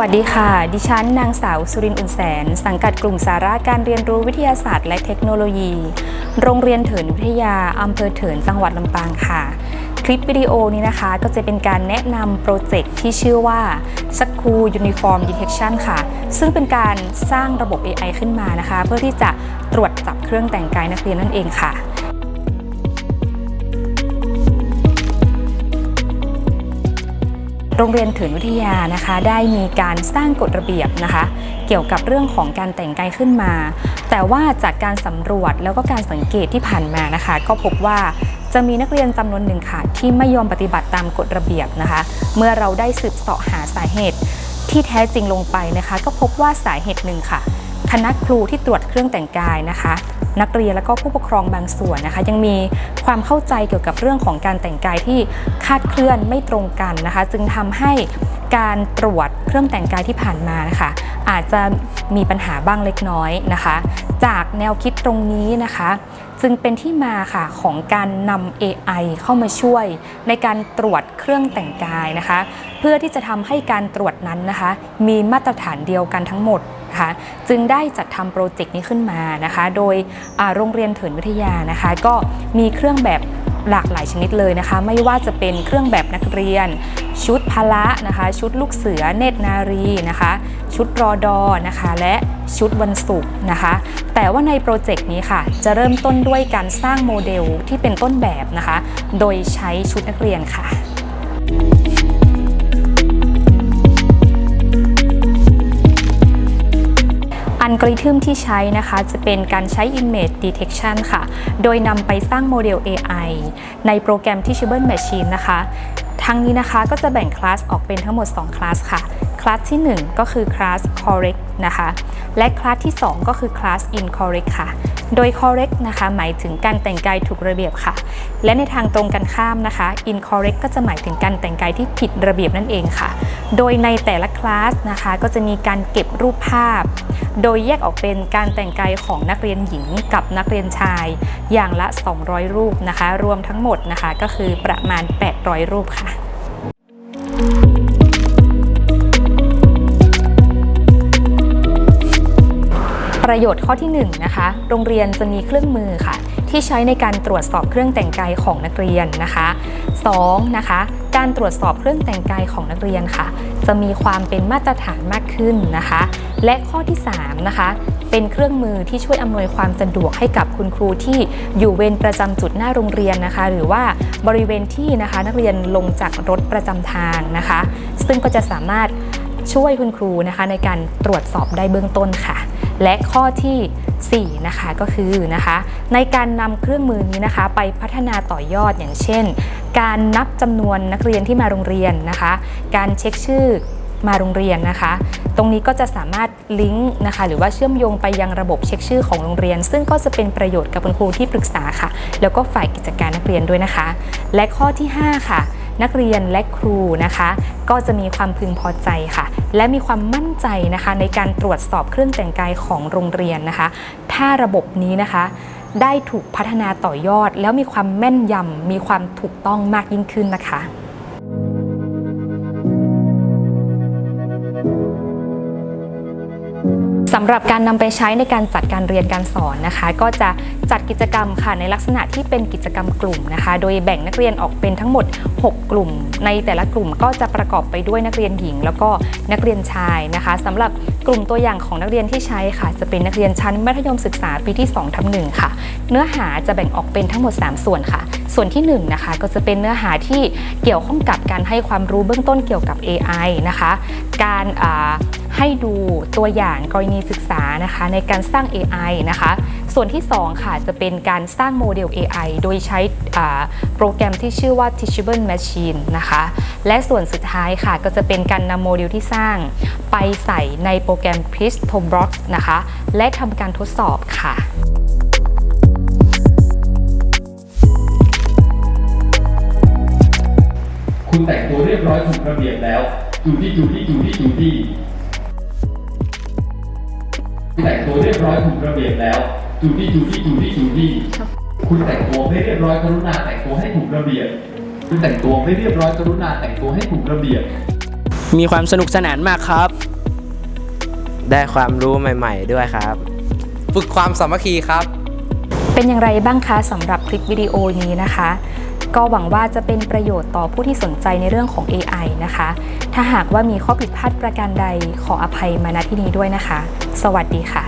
วัสดีค่ะ ดิฉันนางสาวสุรินอุ่นแสน สังกัดกลุ่มสาระการเรียนรู้วิทยาศาสตร์และเทคโนโลยี โรงเรียนเถินวิทยาอำเภอเถินจังหวัดลำปางค่ะ คลิปวิดีโอนี้นะคะ ก็จะเป็นการแนะนำโปรเจกต์ที่ชื่อว่า s c o o l Uniform Detection ค่ะ ซึ่งเป็นการสร้างระบบ AI ขึ้นมานะคะ เพื่อที่จะตรวจจับเครื่องแต่งกายนักเรียนนั่นเองค่ะ รงเรียนเถินวิทยานะคะ ได้มีการสร้างกฎระเบียบนะคะ เกี่ยวกับเรื่องของการแต่งกายขึ้นมา แต่ว่าจากการสำรวจแล้วก็การสังเกตที่ผ่านมานะคะ ก็พบว่าจะมีนักเรียนจำนวนหนึ่งค่ะ ที่ไม่ยอมปฏิบัติตามกฎระเบียบนะคะ เมื่อเราได้สืบเสาะหาสาเหตุที่แท้จริงลงไปนะคะ ก็พบว่าสาเหตุหนึ่งค่ะ คณะครูที่ตรวจเครื่องแต่งกายนะคะ นักเรียนและก็ผู้ปกครองบางส่วนนะคะ ยังมีความเข้าใจเกี่ยวกับเรื่องของการแต่งกายที่คาดเคลื่อนไม่ตรงกันนะคะ จึงทำให้ การตรวจเครื่องแต่งกายที่ผ่านมานะคะอาจจะมีปัญหาบ้างเล็กน้อยนะคะ จากแนวคิดตรงนี้นะคะ จึงเป็นที่มาค่ะของการนำ AI เข้ามาช่วย ในการตรวจเครื่องแต่งกายนะคะ เพื่อที่จะทำให้การตรวจนั้นนะคะ มีมาตรฐานเดียวกันทั้งหมดนะคะจึงได้จัดทำโปรเจกต์นี้ขึ้นมานะคะ โดยโรงเรียนเถินวิทยานะคะ ก็มีเครื่องแบบหลากหลายชนิดเลยนะคะ ไม่ว่าจะเป็นเครื่องแบบนักเรียน ชุดพละนะคะ ชุดลูกเสือเนตรนารีนะคะ ชุดรอดอนะคะ และชุดวันศุกร์นะคะ แต่ว่าในโปรเจกต์นี้ค่ะ จะเริ่มต้นด้วยการสร้างโมเดลที่เป็นต้นแบบนะคะ โดยใช้ชุดนักเรียนค่ะอัลกอริทึมที่ใช้นะคะจะเป็นการใช้ Image Detection ค่ะ โดยนำไปสร้างโมเดล AI ในโปรแกรม Teachable Machine นะคะ ทั้งนี้นะคะก็จะแบ่งคลาสออกเป็นทั้งหมด 2 คลาสค่ะ คลาสที่ 1 ก็คือคลาส correct นะคะ และคลาสที่ 2 ก็คือคลาส incorrect ค่ะ โดย correct นะคะหมายถึงการแต่งกายถูกระเบียบค่ะ และในทางตรงกันข้ามนะคะ incorrect ก็จะหมายถึงการแต่งกายที่ผิดระเบียบนั่นเองค่ะ โดยในแต่ละคลาสนะคะก็จะมีการเก็บรูปภาพ โดยแยกออกเป็นการแต่งกายของนักเรียนหญิงกับนักเรียนชาย อย่างละ 200 รูปนะคะ รวมทั้งหมดนะคะก็คือประมาณ 800 รูปค่ะประโยชน์ข้อที่1นะคะ โรงเรียนจะมีเครื่องมือค่ะ ที่ใช้ในการตรวจสอบเครื่องแต่งกายของนักเรียนนะคะ 2. นะคะการตรวจสอบเครื่องแต่งกายของนักเรียนค่ะ จะมีความเป็นมาตรฐานมากขึ้นนะคะ และข้อที่3นะคะเป็นเครื่องมือที่ช่วยอำนวยความสะดวกให้กับคุณครูที่อยู่เวรประจำจุดหน้าโรงเรียนนะคะ หรือว่าบริเวณที่นะคะนักเรียนลงจากรถประจำทางนะคะ ซึ่งก็จะสามารถช่วยคุณครูนะคะในการตรวจสอบได้เบื้องต้นค่ะ และข้อที่ 4นะคะก็คือนะคะในการนำเครื่องมือนี้นะคะ ไปพัฒนาต่อยอดอย่างเช่น การนับจำนวนนักเรียนที่มาโรงเรียนนะคะ การเช็คชื่อมาโรงเรียนนะคะ ตรงนี้ก็จะสามารถลิงก์นะคะหรือว่าเชื่อมโยงไปยังระบบเช็คชื่อของโรงเรียน ซึ่งก็จะเป็นประโยชน์กับคุณครูที่ปรึกษาค่ะ แล้วก็ฝ่ายกิจการนักเรียนด้วยนะคะ และข้อที่ 5 ค่ะ นักเรียนและครูนะคะ ก็จะมีความพึงพอใจค่ะ และมีความมั่นใจนะคะในการตรวจสอบเครื่องแต่งกายของโรงเรียนนะคะ ถ้าระบบนี้นะคะได้ถูกพัฒนาต่อยอด แล้วมีความแม่นยำมีความถูกต้องมากยิ่งขึ้นนะคะ สำหรับการนำไปใช้ในการจัดการเรียนการสอนนะคะ ก็จะจัดกิจกรรมค่ะในลักษณะที่เป็นกิจกรรมกลุ่มนะคะ โดยแบ่งนักเรียนออกเป็นทั้งหมด 6 กลุ่ม ในแต่ละกลุ่มก็จะประกอบไปด้วยนักเรียนหญิง แล้วก็นักเรียนชายนะคะสำหรับกลุ่มตัวอย่างของนักเรียนที่ใช้ค่ะ จะเป็นนักเรียนชั้นมัธยมศึกษาปีที่2ทับหนึ่งค่ะ เนื้อหาจะแบ่งออกเป็นทั้งหมด 3 ส่วนค่ะ ส่วนที่1นนะคะก็จะเป็นเนื้อหาที่เกี่ยวข้องกับการให้ความรู้เบื้องต้นเกี่ยวกับ AI นะคะ การอ่า ให้ดูตัวอย่างกรณีศึกษานะคะในการสร้าง AI นะคะ ส่วนที่ 2 ค่ะจะเป็นการสร้างโมเดล AI โดยใช้โปรแกรมที่ชื่อว่า Teachable Machine นะคะ และส่วนสุดท้ายค่ะก็จะเป็นการนำโมเดลที่สร้างไปใส่ในโปรแกรม p r i s t o b l o x นะคะ และทำการทดสอบค่ะคุณแต่งตัวเรียบร้อยถูกระเบียบแล้ว จูดี้จูดี้จูดี้จูดี้ แต่งตัวเรียบร้อยถูกระเบียบแล้วจูดี้จูดี้จูดี้จูดี้คุณแต่งตัวไม่เรียบร้อยกรุณาแต่งตัวให้ถูกระเบียบ คุณแต่งตัวไม่เรียบร้อยกรุณาแต่งตัวให้ถูกระเบียบ มีความสนุกสนานมากครับ ได้ความรู้ใหม่ ๆ ด้วยครับ ฝึกความสามัคคีครับ เป็นอย่างไรบ้างคะสำหรับคลิปวิดีโอนี้นะคะ ก็หวังว่าจะเป็นประโยชน์ต่อผู้ที่สนใจในเรื่องของ AI นะคะ ถ้าหากว่ามีข้อผิดพลาดประการใดขออภัยมาณที่นี้ด้วยนะคะ สวัสดีค่ะ